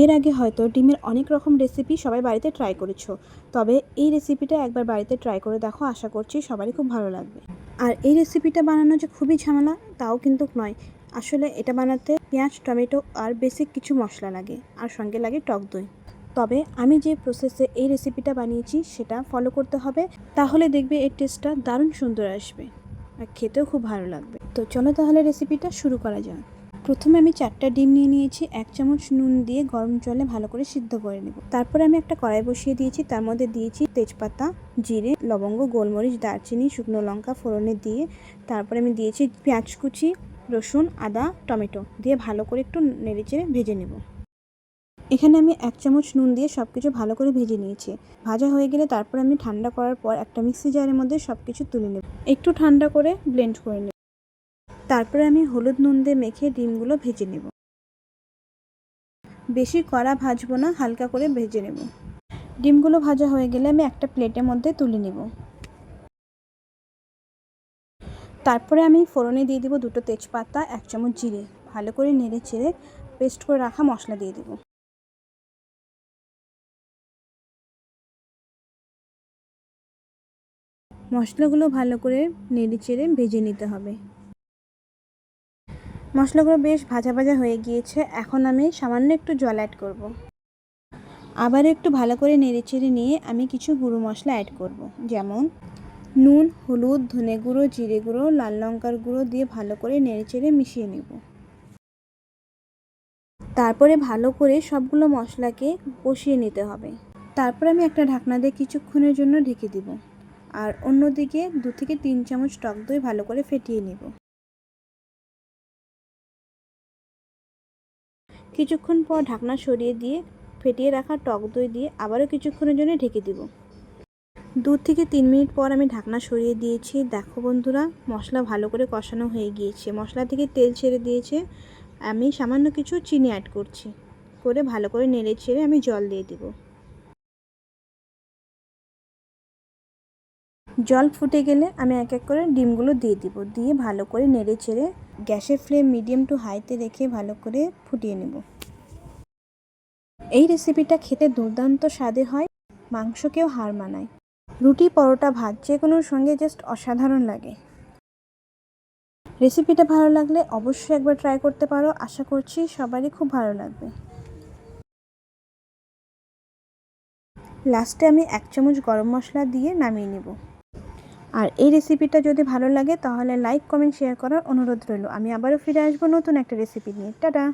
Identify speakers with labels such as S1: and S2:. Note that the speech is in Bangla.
S1: এর আগে হয়তো ডিমের অনেক রকম রেসিপি সবাই বাড়িতে ট্রাই করেছ। তবে এই রেসিপিটা একবার বাড়িতে ট্রাই করে দেখো, আশা করছি সবারই খুব ভালো লাগবে। আর এই রেসিপিটা বানানো যে খুবই ঝামেলা, তাও কিন্তু নয়। আসলে এটা বানাতে পেঁয়াজ, টমেটো আর বেসিক কিছু মশলা লাগে, আর সঙ্গে লাগে টক দই। তবে আমি যে প্রসেসে এই রেসিপিটা বানিয়েছি, সেটা ফলো করতে হবে, তাহলে দেখবে এর টেস্টটা দারুণ সুন্দর আসবে, আর খেতেও খুব ভালো লাগবে। তো চলো তাহলে রেসিপিটা শুরু করা যাক। প্রথমে আমি চারটা ডিম নিয়ে নিয়েছি, এক চামচ নুন দিয়ে গরম জলে ভালো করে সিদ্ধ করে নেব। তারপরে আমি একটা কড়াই বসিয়ে দিয়েছি, তার মধ্যে দিয়েছি তেজপাতা, জিরে, লবঙ্গ, গোলমরিচ, দারচিনি, শুকনো লঙ্কা, ফোড়নে দিয়ে। তারপরে আমি দিয়েছি পেঁয়াজ কুচি, রসুন, আদা, টমেটো দিয়ে ভালো করে একটু নেড়েচেড়ে ভেজে নেব। এখানে আমি এক চামচ নুন দিয়ে সব কিছু ভালো করে ভেজে নিয়েছি। ভাজা হয়ে গেলে তারপর আমি ঠান্ডা করার পর একটা মিক্সি জারের মধ্যে সব কিছু তুলে নেব। একটু ঠান্ডা করে ব্লেন্ড করে নেব। তারপরে আমি হলুদ নুন দিয়ে মেখে ডিমগুলো ভেজে নেব। বেশি কড়া ভাজবো না, হালকা করে ভেজে নেব। ডিমগুলো ভাজা হয়ে গেলে আমি একটা প্লেটের মধ্যে তুলে নেব। তারপরে আমি ফোড়নে দিয়ে দিব দুটো তেজপাতা, এক চামচ জিরে। ভালো করে নেড়ে চেড়ে পেস্ট করে রাখা মশলা দিয়ে দেবো। মশলাগুলো ভালো করে নেড়ে চেড়ে ভেজে নিতে হবে। মশলাগুলো বেশ ভাজা ভাজা হয়ে গিয়েছে। এখন আমি সামান্য একটু জল অ্যাড করব। আবার একটু ভালো করে নেড়ে চেড়ে নিয়ে আমি কিছু গুঁড়ো মশলা অ্যাড করব। যেমন, নুন, হলুদ, ধনে গুঁড়ো, জিরে গুঁড়ো, লাল লঙ্কার গুঁড়ো দিয়ে ভালো করে নেড়ে চেড়ে মিশিয়ে নেব। তারপরে ভালো করে সবগুলো মশলাকে কষিয়ে নিতে হবে। তারপরে আমি একটা ঢাকনা দিয়ে কিছুক্ষণের জন্য ঢেকে দিব। আর অন্যদিকে দু থেকে তিন চামচ টক দই ভালো করে ফেটিয়ে নেব। কিছুক্ষণ পর ঢাকনা সরিয়ে দিয়ে ফেটিয়ে রাখা টক দই দিয়ে আবারও কিছুক্ষণের জন্য ঢেকে দিব। দু থেকে তিন মিনিট পর আমি ঢাকনা সরিয়ে দিয়েছি। দেখো বন্ধুরা, মশলা ভালো করে কষানো হয়ে গিয়েছে। মশলা থেকে তেল ছেড়ে দিয়েছে। আমি সামান্য কিছু চিনি অ্যাড করছি। করে ভালো করে নেড়ে ছেড়ে আমি জল দিয়ে দিব। জল ফুটে গেলে আমি এক এক করে ডিমগুলো দিয়ে দিব। দিয়ে ভালো করে নেড়ে চেড়ে গ্যাসের ফ্লেম মিডিয়াম টু হাইতে রেখে ভালো করে ফুটিয়ে নেব। এই রেসিপিটা খেতে দুর্দান্ত স্বাদে হয়, মাংসকেও হার মানায়। রুটি, পরোটা, ভাত যে কোনোর সঙ্গে জাস্ট অসাধারণ লাগে। রেসিপিটা ভালো লাগলে অবশ্যই একবার ট্রাই করতে পারো। আশা করছি সবারই খুব ভালো লাগবে। লাস্টে আমি এক চামচ গরম মশলা দিয়ে নামিয়ে নেব। আর এই রেসিপিটা যদি ভালো লাগে, তাহলে লাইক কমেন্ট শেয়ার করার অনুরোধ রইল। আমি আবারও ফিরে আসব নতুন একটা রেসিপি নিয়ে। টাটা!